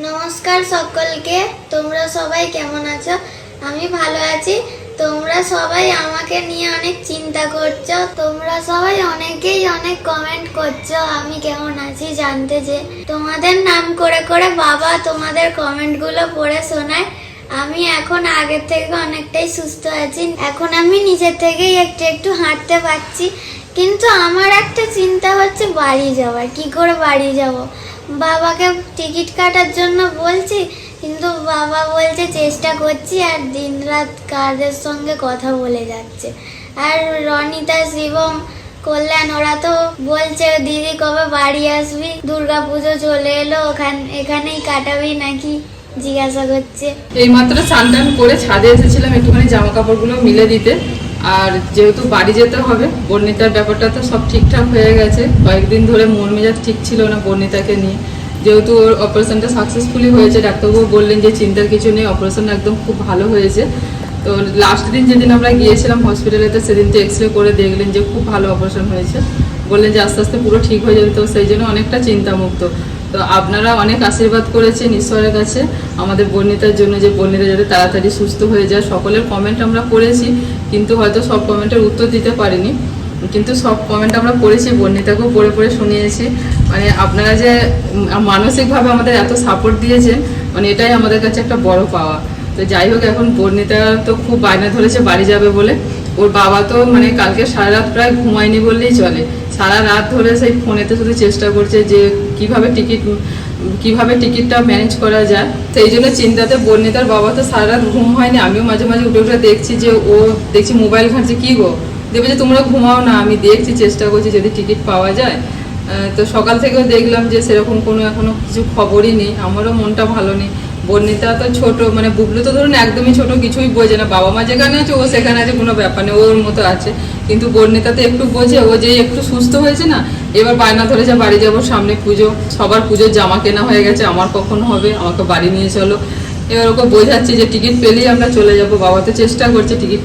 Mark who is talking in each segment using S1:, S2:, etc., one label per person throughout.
S1: নমস্কার সকলকে। তোমরা সবাই কেমন আছো? আমি ভালো আছি। তোমরা সবাই আমাকে নিয়ে অনেক চিন্তা করছ। তোমরা সবাই অনেকেই অনেক কমেন্ট করছ। আমি কেমন আছি জানতে যে। তোমাদের নাম করে করে বাবা তোমাদের কমেন্টগুলো পড়ে শোনায়। আমি এখন আগের থেকে অনেকটাই সুস্থ আছি। এখন আমি নিজের থেকেই একটু একটু হাঁটতে পারছি। কিন্তু আমার একটা চিন্তা হচ্ছে বাড়ি যাওয়ার। কি করে বাড়ি যাব? বাবাকে টিকিট কাটার জন্য বলছি, কিন্তু বাবা বলছে চেষ্টা করছি আর দিনরাত কাজের সঙ্গে কথা বলে যাচ্ছে। আর রনিতা, শিবম, কল্যাণ, ওরা তো বলছে, দিদি কবে বাড়ি আসবি? দুর্গা পুজো চলে এলো, ওখান, এখানেই কাটাবি নাকি? জিজ্ঞাসা করছে।
S2: এই মাত্র স্নান করে ছাদে এসেছিলাম একটুখানি জামা কাপড়গুলো মিলে দিতে। আর যেহেতু বাড়ি যেতে হবে, বর্ণিতার ব্যাপারটা তো সব ঠিকঠাক হয়ে গেছে। কয়েকদিন ধরে মন মেজাজ ঠিক ছিল না বর্ণিতাকে নিয়ে। যেহেতু ওর অপারেশনটা সাকসেসফুলি হয়েছে, ডাক্তারবাবু বললেন যে চিন্তার কিছু নেই অপারেশন একদম খুব ভালো হয়েছে। তো লাস্ট দিন যেদিন আমরা গিয়েছিলাম হসপিটালে তো সেদিন তো এক্স রে করে দেখলেন যে খুব ভালো অপারেশন হয়েছে। বললেন যে আস্তে আস্তে পুরো ঠিক হয়ে যাবে, তো সেই জন্য অনেকটা চিন্তামুক্ত। তো আপনারা অনেক আশীর্বাদ করেছেন ঈশ্বরের কাছে, আমাদের বর্ণিতার জন্য যে বর্ণিতা যাতে তাড়াতাড়ি সুস্থ হয়ে যায়। সকলের কমেন্ট আমরা করেছি, কিন্তু হয়তো সব কমেন্টের উত্তর দিতে পারিনি। কিন্তু সব কমেন্ট আমরা পড়েছি বর্ণিতাকেও পড়ে পড়ে শুনিয়েছি। মানে আপনারা যে মানসিকভাবে আমাদের এত সাপোর্ট দিয়েছেন মানে এটাই আমাদের কাছে একটা বড় পাওয়া। তো যাই হোক, এখন বর্ণিতা তো খুব বায়না ধরেছে, বাড়ি যাবে বলে। ওর বাবা তো মানে কালকে সারা রাত প্রায় ঘুমায়নি বললেই চলে। সারা রাত ধরে সেই ফোনেতে শুধু চেষ্টা করছে যে কীভাবে টিকিট, কীভাবে টিকিটটা ম্যানেজ করা যায়। সেই জন্য চিন্তাতে বর্ণিতার বাবা তো সারা রাত ঘুম হয়নি। আমিও মাঝে মাঝে উঠে উঠে দেখছি যে ও, দেখছি মোবাইল ঘাঁটছে, কি গো? দেবে যে তোমরা ঘুমাও না, আমি দেখছি, চেষ্টা করছি যদি টিকিট পাওয়া যায়। তো সকাল থেকেও দেখলাম যে সেরকম কোনো এখনও কিছু খবরই নেই, আমারও মনটা ভালো নেই। বর্ণিতা তো ছোট মানে বুবলু তো ধরুন একদমই ছোট, কিছুই বোঝে না। বাবা মা যেখানে আছে, ও সেখানে আছে, কোনো ব্যাপার নেই, ওর মতো আছে। কিন্তু বর্ণিতা তো একটু বোঝে, ও যে একটু সুস্থ হয়েছে না, এবার বায়না ধরেছে, বাড়ি যাব, সামনে পুজো, সবার পুজোর জামা কেনা হয়ে গেছে, আমার কখন হবে, আমাকে বাড়ি নিয়ে চলো। এবার ওকে বোঝাচ্ছি যে টিকিট পেলেই আমরা চলে যাব, বাবা তো চেষ্টা করছে টিকিট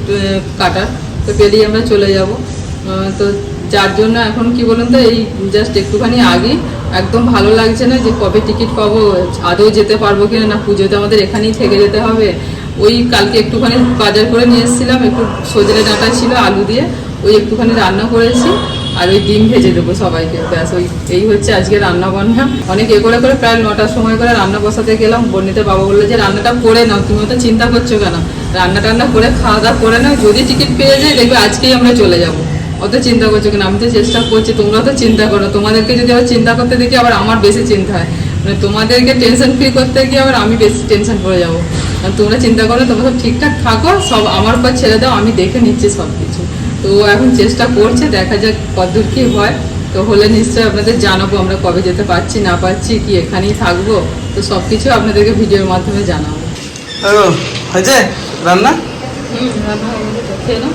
S2: কাটার, তো পেলেই আমরা চলে যাব। তো যার জন্য এখন কি বলুন তো, এই জাস্ট একটুখানি আগে একদম ভালো লাগছে না যে কবে টিকিট পাবো, আদৌ যেতে পারব কিনা, না পুজোতে আমাদের এখানেই থেকে যেতে হবে। ওই কালকে একটুখানি বাজার করে নিয়ে এসেছিলাম, একটু সজনে ডাঁটা ছিল, আলু দিয়ে ওই একটুখানি রান্না করেছি আর ওই ডিম ভেজে দেবো সবাইকে। ব্যাস, ওই, এই হচ্ছে আজকে রান্না বান্না অনেক এ করে করে প্রায় নটার সময় করে রান্না বসাতে গেলাম। বর্ণিতে বাবা বলল যে, রান্নাটা করে নাও তুমি তো চিন্তা করছ কেন? রান্না টান্না করে খাওয়া দাওয়া করে নাও, যদি টিকিট পেয়ে যায় দেখবে আজকেই আমরা চলে যাব। অত চিন্তা করছ কেন? আমি তো চেষ্টা করছি তোমরা তো চিন্তা করো। তোমাদেরকে যদি আবার চিন্তা করতে দেখি আবার আমার বেশি চিন্তা হয়। মানে তোমাদেরকে টেনশন ফ্রি করতে গিয়ে আবার আমি বেশি টেনশন পড়ে যাব। আর তোমরা চিন্তা করো তোমরা সব ঠিকঠাক থাকো সব আমার উপর ছেড়ে দাও আমি দেখে নিচ্ছি সব কিছু তো এখন চেষ্টা করছে দেখা যাক কতদূর কী হয়। তো হলে নিশ্চয়ই আপনাদের জানাব আমরা কবে যেতে পারছি না পারছি কি এখানেই থাকব। তো সব কিছু আপনাদেরকে ভিডিওর মাধ্যমে জানাব।
S3: হয়েছে রান্না?
S2: হুম রান্না খেয়ে নাও।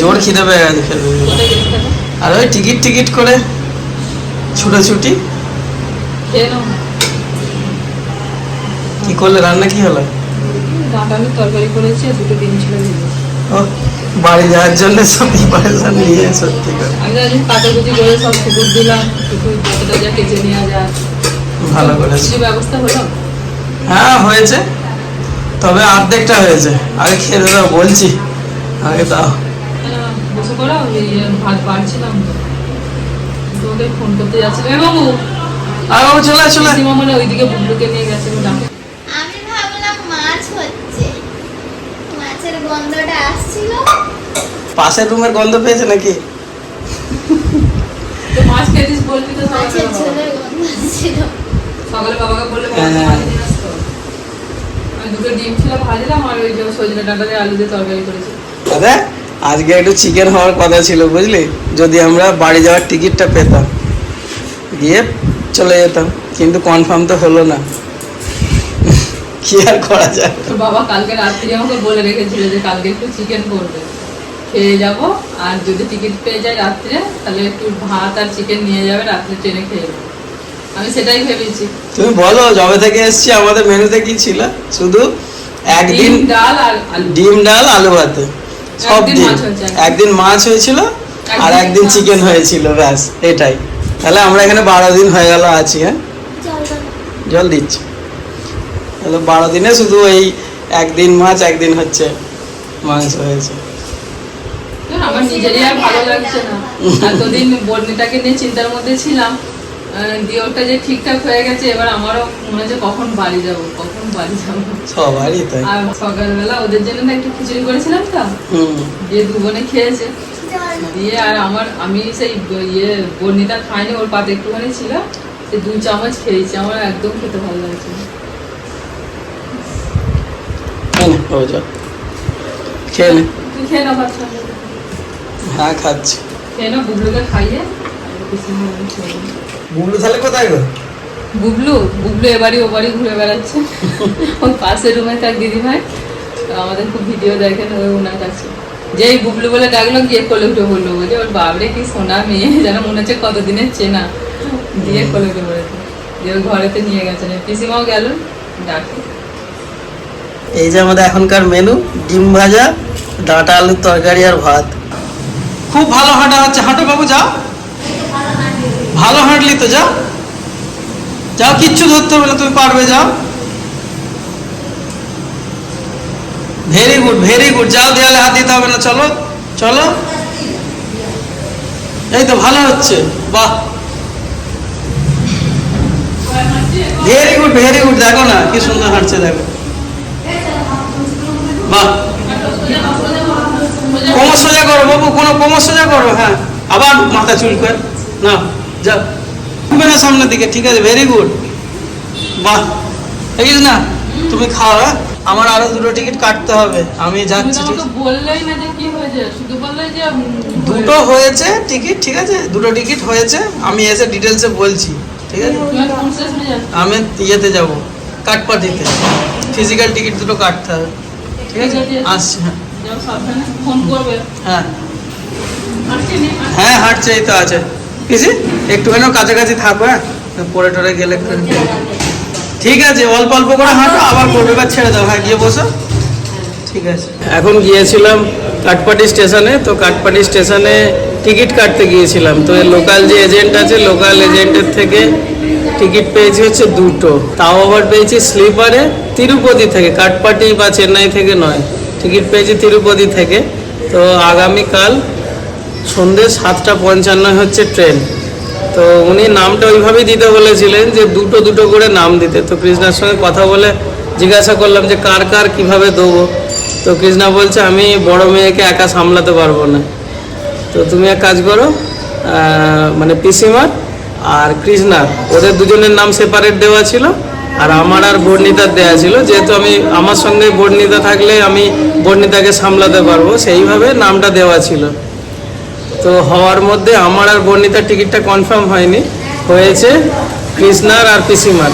S3: জোর খিদে পেয়ে গেছে
S2: দেখো?
S3: আর ওই টিকিট টিকিট করে ছুটোছুটি কি করলে রান্না কি হলো?
S2: তরকারি করেছি আর দুটো ডিম ছিল
S3: ও বাড়ি যাওয়ার জন্য সব প্রিপারেশন নিয়ে সত্যি করে।
S2: আমি কাটাকুটি করে সব কুকুর দিলাম কুকুর যতটা যা কেচে নেওয়া যায়
S3: ভালো
S2: কিছু ব্যবস্থা হলো?
S3: হ্যাঁ হয়েছে। তবে অর্ধেকটা হয়েছে। আগে খেয়ে দাও বলছি। আগে দাও।
S2: বসে পড়ো এই ভাত বাড়ছিলাম তো। তোমাকে ফোন করতে যাচ্ছিলাম এ বাবু!
S3: আর বাবু চলে চলে
S2: মানে ওইদিকে বুবলুকে নিয়ে গেছে ও ডাকে।
S1: আমি ভাবলাম মাছ হচ্ছে। মাছের গন্ধটা আসছিল।
S3: পাশের রুমের গন্ধ পেয়েছে নাকি?
S2: তো মাছ খেয়েছিস বলবি তো
S1: মাছের
S2: সকালে
S1: ঝোলের গন্ধ আসছিল।
S2: সকালে বাবাকে বললে
S3: হ্যাঁ।
S2: আমি দুটো ডিম ছিল ভাজলাম আর ওই যে সজনে ডাঁটা দিয়ে আলু দিয়ে তরকারি করেছি।
S3: দাদা আজকে একটু চিকেন হওয়ার কথা ছিল বুঝলি? যদি আমরা বাড়ি যাওয়ার টিকিটটা পেতাম গিয়ে চলে যেতাম কিন্তু কনফার্ম তো হলো না। কি আর করা যায়?
S2: তোর বাবা কালকে রাত্রি আমাকে বলে রেখেছিল যে কালকে একটু চিকেন করবে। খেয়ে যাব আর যদি টিকিট পেয়ে যায় রাত্রে তাহলে একটু ভাত আর চিকেন নিয়ে যাবে রাত্রে ট্রেনে খেয়ে নেব। আমি সেটাই ভেবেছি।
S3: তুমি বলো জবে থেকে এসছি আমাদের মেনুতে কি ছিল? শুধু একদিন
S2: ডাল আর
S3: ডিম ডাল আলু ভাতে। সব
S2: একদিন
S3: দিন।
S2: মাছ একদিন।
S3: মাছ হয়েছিল আর
S2: একদিন
S3: চিকেন হয়েছিল ব্যাস এটাই। তাহলে আমরা এখানে বারো দিন হয়ে গেল আছি হ্যাঁ?
S1: জল
S3: জল দিচ্ছি। তাহলে বারো দিনে শুধু এই একদিন মাছ একদিন হচ্ছে মাংস হয়েছে।
S2: আমার নিজেরই আর ভালো লাগছে না। এতদিন বর্ণিটাকে নিয়ে চিন্তার মধ্যে ছিলাম। আহ, দিয়ে ওটা যে ঠিকঠাক হয়ে গেছে এবার আমারও মনে হচ্ছে কখন বাড়ি যাব কখন বাড়ি যাব।
S3: সবারই তাই।
S2: আর সকালবেলা ওদের জন্য না একটু খিচুড়ি করেছিলাম তো দিয়ে দু বোনে খেয়েছে। দিয়ে আর আমার আমি সেই ইয়ে বর্ণিতা খাইনি ওর পাতে একটুখানি ছিল সে দু চামচ খেয়েছি আমার একদম খেতে ভালো লাগছে
S3: খেয়ে নে, খেয়ে নে
S2: বাচ্চা
S3: হ্যাঁ খাচ্ছি।
S2: খেয়ে বুবলুকে খাইয়ে
S3: বুবলু তাহলে কোথায় গো?
S2: বুবলু বুবলু এবারই ও বাড়ি ঘুরে বেড়াচ্ছে। ওই পাশের রুমে তার দিদি ভাই তো আমাদের খুব ভিডিও দেখেন ওই ওনার কাছে। যেই বুবলু বলে ডাকলো গিয়ে কোলে উঠে বলল বলে ওর বাবরে কি সোনা মেয়ে যেন মনে হচ্ছে কতদিনের চেনা। দিয়ে কোলে উঠে পড়েছে দিয়ে ওই ঘরেতে নিয়ে গেছেন পিসিমাও গেল ডাকে।
S3: এই যে আমাদের এখনকার মেনু ডিম ভাজা ডাঁটা আলুর তরকারি আর ভাত। খুব ভালো হাঁটা হচ্ছে। হাঁটো বাবু যাও। ভালো হাঁটলি তো, যাও। যাও, কিচ্ছু ধরতে হবে না, তুমি পারবে, যাও। ভেরি গুড ভেরি গুড যাও, দেয়ালে হাত দিতে হবে না, চলো চলো। এই তো, ভালো হচ্ছে। বাহ। ভেরি গুড ভেরি গুড দেখো না, কি সুন্দর হাঁটছে, দেখো। বাহ। কোমর সোজা করো, বাবু, কোনো কোমর সোজা করো হ্যাঁ। আবার মাথা চুলকে না যা না সামনের দিকে ঠিক আছে? ভেরি গুড বাহ। ঠিক আছে না তুমি খাও হ্যাঁ? আমার আরও দুটো টিকিট কাটতে হবে। আমি যাচ্ছি ঠিক
S2: আমাকে বললেই না যে কি হয়েছে। শুধু বললে যে উম,
S3: দুটো হয়েছে। টিকিট ঠিক আছে? দুটো টিকিট হয়েছে। আমি এসে ডিটেলসে বলছি ঠিক আছে? আমি ইয়েতে যাব কাটপাটিতে ফিজিক্যাল টিকিট দুটো কাটতে হবে ঠিক আছে। আসছি হ্যাঁ।
S2: ফোন করবে।
S3: হ্যাঁ। হ্যাঁ হাঁটছে এই তো আছে। পিসি একটুখানি কাছাকাছি থাকো হ্যাঁ? পরে টরে গেলে ঠিক আছে, অল্প অল্প করে হাঁটো, আবার এবার ছেড়ে দাও। হ্যাঁ গিয়ে বসো। ঠিক আছে। এখন গিয়েছিলাম কাটপাটি স্টেশনে, তো কাটপাটি স্টেশনে টিকিট কাটতে গিয়েছিলাম। তো লোকাল যে এজেন্ট আছে, লোকাল এজেন্টের থেকে টিকিট পেয়েছি হচ্ছে দুটো। তাও আবার পেয়েছি স্লিপারে তিরুপতি থেকে কাটপাটি বা চেন্নাই থেকে নয়। টিকিট পেয়েছি তিরুপতি থেকে। তো আগামীকাল সন্ধ্যে সাতটা পঞ্চান্ন হচ্ছে ট্রেন। তো উনি নামটা ওইভাবেই দিতে বলেছিলেন যে দুটো দুটো করে নাম দিতে। তো কৃষ্ণার সঙ্গে কথা বলে জিজ্ঞাসা করলাম যে কার কার কীভাবে দেবো। তো কৃষ্ণা বলছে, আমি বড় মেয়েকে একা সামলাতে পারব না। তো তুমি এক কাজ করো মানে পিসিমার আর কৃষ্ণার ওদের দুজনের নাম সেপারেট দেওয়া ছিল আর আমার আর বর্ণিতার দেওয়া ছিল। যেহেতু আমি, আমার সঙ্গে বর্ণিতা থাকলে আমি বর্ণিতাকে সামলাতে পারব, সেইভাবে নামটা দেওয়া ছিল। তো হওয়ার মধ্যে আমার আর বর্ণিতার টিকিটটা কনফার্ম হয়নি। হয়েছে কৃষ্ণার আর পিসিমার।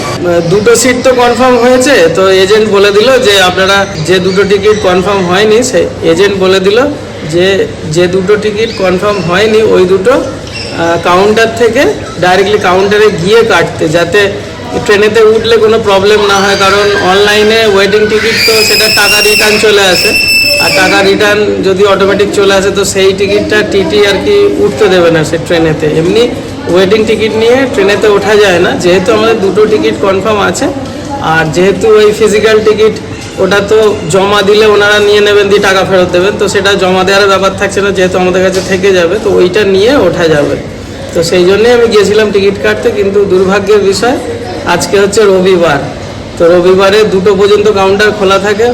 S3: দুটো সিট তো কনফার্ম হয়েছে, তো এজেন্ট বলে দিল যে আপনারা যে দুটো টিকিট কনফার্ম হয়নি, সে এজেন্ট বলে দিল যে যে দুটো টিকিট কনফার্ম হয়নি, ওই দুটো কাউন্টার থেকে ডাইরেক্টলি কাউন্টারে গিয়ে কাটতে, যাতে ট্রেনেতে উঠলে কোনো প্রবলেম না হয়, কারণ অনলাইনে ওয়েটিং টিকিট তো সেটা টাকা রিটার্ন চলে আসে। আর টাকা রিটার্ন যদি অটোমেটিক চলে আসে, তো সেই টিকিটটা টিটি আর কি উঠতে দেবে না সে ট্রেনেতে। এমনি ওয়েটিং টিকিট নিয়ে ট্রেনেতে ওঠা যায় না, যেহেতু আমাদের দুটো টিকিট কনফার্ম আছে। আর যেহেতু ওই ফিজিক্যাল টিকিট ওটা তো জমা দিলে ওনারা নিয়ে নেবেন, দিয়ে টাকা ফেরত দেবেন, তো সেটা জমা দেওয়ার ব্যাপার থাকছে না, যেহেতু আমাদের কাছে থেকে যাবে, তো ওইটা নিয়ে ওঠা যাবে। তো সেই জন্যই আমি গিয়েছিলাম টিকিট কাটতে, কিন্তু দুর্ভাগ্যের বিষয় আজকে হচ্ছে রবিবার। তো রবিবারে দুটো পর্যন্ত কাউন্টার খোলা থাকে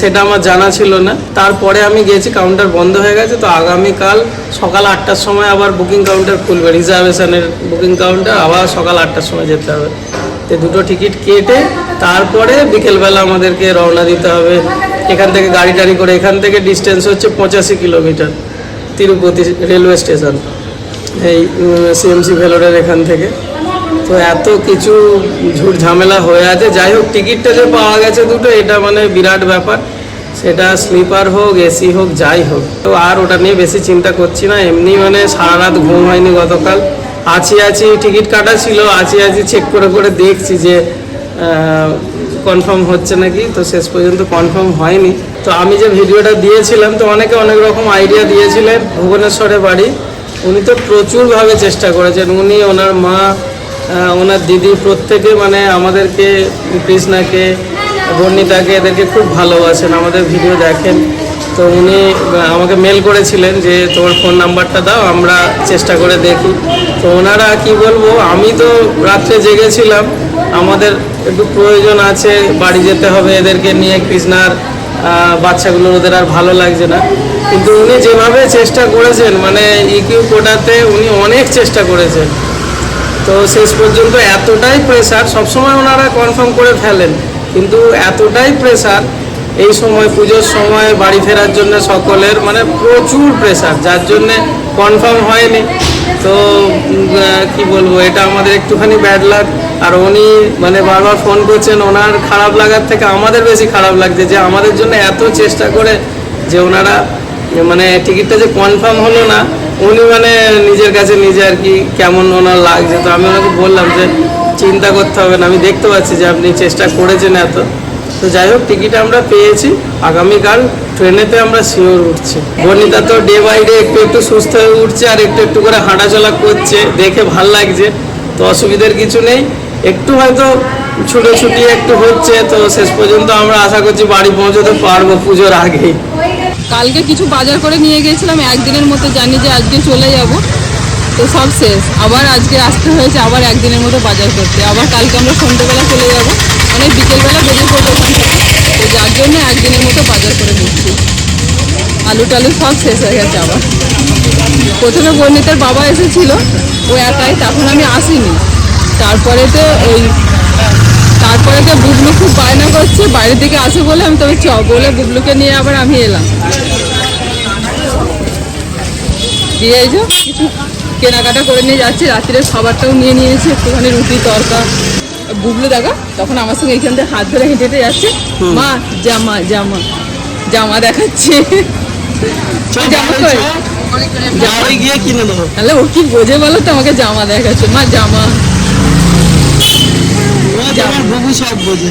S3: সেটা আমার জানা ছিল না। তারপরে আমি গেছি কাউন্টার বন্ধ হয়ে গেছে, তো আগামীকাল সকাল আটটার সময় আবার বুকিং কাউন্টার খুলবে রিজার্ভেশনের বুকিং কাউন্টার আবার সকাল আটটার সময় যেতে হবে। তো দুটো টিকিট কেটে তারপরে বিকেলবেলা আমাদেরকে রওনা দিতে হবে। এখান থেকে গাড়ি টাড়ি করে, এখান থেকে ডিস্টেন্স হচ্ছে পঁচাশি কিলোমিটার, তিরুপতি রেলওয়ে স্টেশন, এই সিএমসি ভেলোরের এখান থেকে। তো এত কিছু ঝুট ঝামেলা হয়ে আছে। যাই হোক, টিকিটটা যে পাওয়া গেছে দুটো, এটা মানে বিরাট ব্যাপার। সেটা স্লিপার হোক, এসি হোক, যাই হোক। তো আর ওটা নিয়ে বেশি চিন্তা করছি না। এমনি মানে সারা রাত ঘুম হয়নি গতকাল। আছি আছি, টিকিট কাটা ছিল। আছি আছি, চেক করে করে দেখছি যে কনফার্ম হচ্ছে নাকি। তো শেষ পর্যন্ত কনফার্ম হয়নি। তো আমি যে ভিডিওটা দিয়েছিলাম, তো অনেকে অনেক রকম আইডিয়া দিয়েছিলেন ভুবনেশ্বরে বাড়ি। উনি তো প্রচুরভাবে চেষ্টা করেছেন। উনি, ওনার মা ওনার দিদি প্রত্যেকে মানে আমাদেরকে কৃষ্ণাকে বর্ণিতাকে এদেরকে খুব ভালোবাসেন আমাদের ভিডিও দেখেন। তো উনি আমাকে মেল করেছিলেন যে তোমার ফোন নাম্বারটা দাও আমরা চেষ্টা করে দেখি। তো ওনারা কি বলব আমি তো রাত্রে জেগেছিলাম আমাদের একটু প্রয়োজন আছে বাড়ি যেতে হবে এদেরকে নিয়ে কৃষ্ণার আহ, বাচ্চাগুলোর ওদের আর ভালো লাগছে না। কিন্তু উনি যেভাবে চেষ্টা করেছেন মানে ইকিউ কোটাতে উনি অনেক চেষ্টা করেছেন। তো শেষ পর্যন্ত এতটাই প্রেসার সবসময় ওনারা কনফার্ম করে ফেলেন। কিন্তু এতটাই প্রেসার এই সময় পুজোর সময়, বাড়ি ফেরার জন্য সকলের মানে প্রচুর প্রেসার যার জন্য কনফার্ম হয়নি। তো কি বলব, এটা আমাদের একটুখানি ব্যাড লাগ আর উনি মানে বারবার ফোন করছেন, ওনার খারাপ লাগার থেকে আমাদের বেশি খারাপ লাগছে, যে আমাদের জন্য এত চেষ্টা করে যে ওনারা মানে টিকিটটা যে কনফার্ম হলো না উনি মানে নিজের কাছে নিজে আর কি কেমন ওনার লাগছে। তো আমি ওনাকে বললাম যে, চিন্তা করতে হবে না, আমি দেখতে পাচ্ছি যে আপনি চেষ্টা করেছেন এত। তো যাই হোক, টিকিট আমরা পেয়েছি। আগামীকাল ট্রেনেতে আমরা শিওর উঠছি। বর্ণিতা তো ডে বাই ডে একটু একটু সুস্থ হয়ে উঠছে আর একটু একটু করে হাঁটাচলা করছে, দেখে ভালো লাগছে। তো অসুবিধার কিছু নেই। একটু হয়তো ছুটোছুটি একটু হচ্ছে, তো শেষ পর্যন্ত আমরা আশা করছি বাড়ি পৌঁছতে পারব পুজোর আগেই।
S2: কালকে কিছু বাজার করে নিয়ে গিয়েছিলাম একদিনের মতো জানি যে আজকে চলে যাব। তো সব শেষ। আবার আজকে আসতে হয়েছে, আবার একদিনের মতো বাজার করতে। আবার কালকে আমরা সন্ধ্যেবেলা চলে যাব। মানে বিকেলবেলা বেরিয়ে পড়ব তো যার জন্য একদিনের মতো বাজার করে নিচ্ছি আলু টালু সব শেষ হয়ে গেছে আবার। প্রথমে বর্ণিতার বাবা এসেছিল, ও একাই, তখন আমি আসিনি। তারপরে তো ওই তারপরে তো বুবলু খুব বায়না করছে বাইরের দিকে আসে বলে আমি তবে চ বলে বুবলুকে নিয়ে আবার আমি এলাম। দিয়ে এই যে কিছু কেনাকাটা করে নিয়ে যাচ্ছে রাত্রের খাবারটাও নিয়ে নিয়েছে একটুখানি রুটি তরকা। বুবলু দেখা তখন আমার সঙ্গে এখান থেকে হাত ধরে হেঁটে হেঁটে যাচ্ছে মা জামা জামা জামা দেখাচ্ছে। জামা
S3: গিয়ে কিনে দেবো
S2: তাহলে ও কি বোঝে বলো তো আমাকে জামা দেখাচ্ছে। মা জামা।
S3: বুবু সব বোঝে।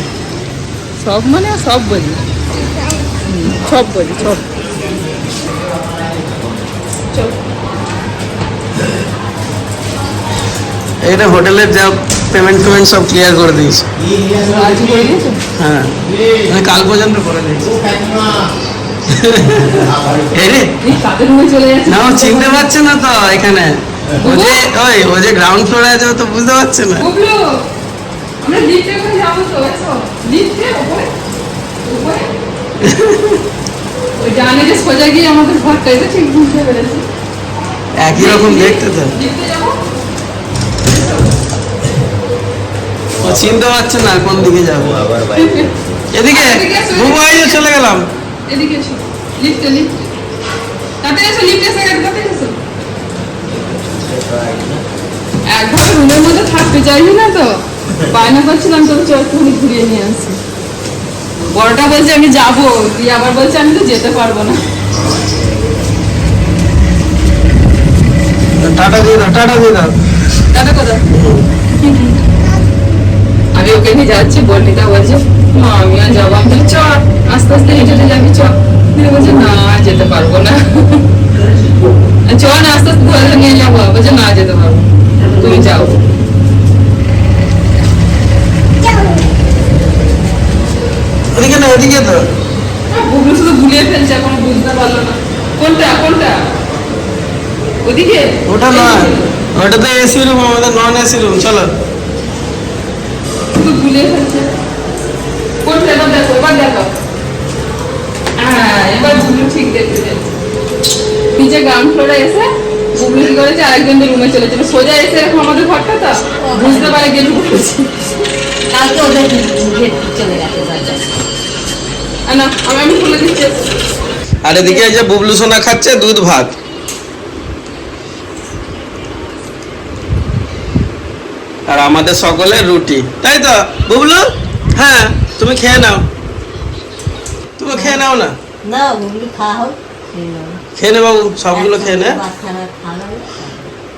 S2: সব মানে সব বলি সব বলি সব।
S3: এটা হোটেলের যা পেমেন্ট পেমেন্ট সব ক্লিয়ার করে দিয়েছি। হ্যাঁ। মানে কাল পর্যন্ত করে দিয়েছি। এই রে।
S2: এই কাদের রুমে চলে যাচ্ছে
S3: না ও চিনতে পারছে না তো এখানে। ও যে ওই ও যে গ্রাউন্ড ফ্লোরে আছে ও তো বুঝতে পারছে না।
S2: লিফটে করে যাব তো এসো লিফটে উপরে উপরে ওই ডানে যে সোজা গিয়ে আমাদের ঘরটা এটা ঠিক বুঝতে পেরেছি।
S3: একই রকম দেখতে তো। ও চিনতে পারছে না কোন দিকে যাবে। এদিকে
S2: এদিকে।
S3: যে চলে গেলাম।
S2: এদিকে এসো। লিফটে লিফটে তাতে এসো লিফটে এসে গেছে তাতে এসো। একভাবে রুমের মধ্যে থাকতে চাইছি না তো? বায়না করছিলাম তোকে ঘুরিয়ে নিয়ে আসি। বড়টা বলছে আমি যাব। দিয়ে আবার বলছে আমি তো যেতে পারব না।
S3: টাটা দিয়ে দাও টাটা দিয়ে দাও।
S2: কোথায় আমি ওকে নিয়ে যাচ্ছি বর্ণিতা বলছে মা আমি আর যাব আমি চ আস্তে আস্তে হেঁটে হেঁটে যাবি চ দিয়ে বলছে না যেতে পারব না। চ না আস্তে আস্তে ধরে নিয়ে যাব। বলছে না যেতে পারব। তুমি যাও।
S3: ওদিকে না ওদিকে তো।
S2: বুবলু শুধু ভুলিয়ে ফেলছে এখন বুঝতে পারল না। কোনটা কোনটা? ওদিকে?
S3: ওটা নয় ওটা তো এসি রুম আমাদের নন এসি রুম চলো।
S2: শুধু ভুলিয়ে ফেলছে। কোনটা এবার দেখো এবার দেখো। হ্যাঁ এবার ঠিক নিচে গ্রাউন্ড ফ্লোরে এসে কি করেছে? আরেকজনের রুমে চলে যাবে। সোজা এসে এরকম আমাদের ঘরটা তো? বুঝতে পারে গেলু
S4: কালকে ওদের চলে গেছে
S2: না আমি আমি খুলে দিচ্ছি।
S3: আর এদিকে এই যে বুবলু সোনা খাচ্ছে দুধ ভাত। আর আমাদের সকলের রুটি। তাই তো? বুবলু? হ্যাঁ তুমি খেয়ে নাও। তুমি খেয়ে নাও না?
S4: না খাওয়া হোক
S3: খেয়ে নে বাবু সবগুলো খেয়ে নে।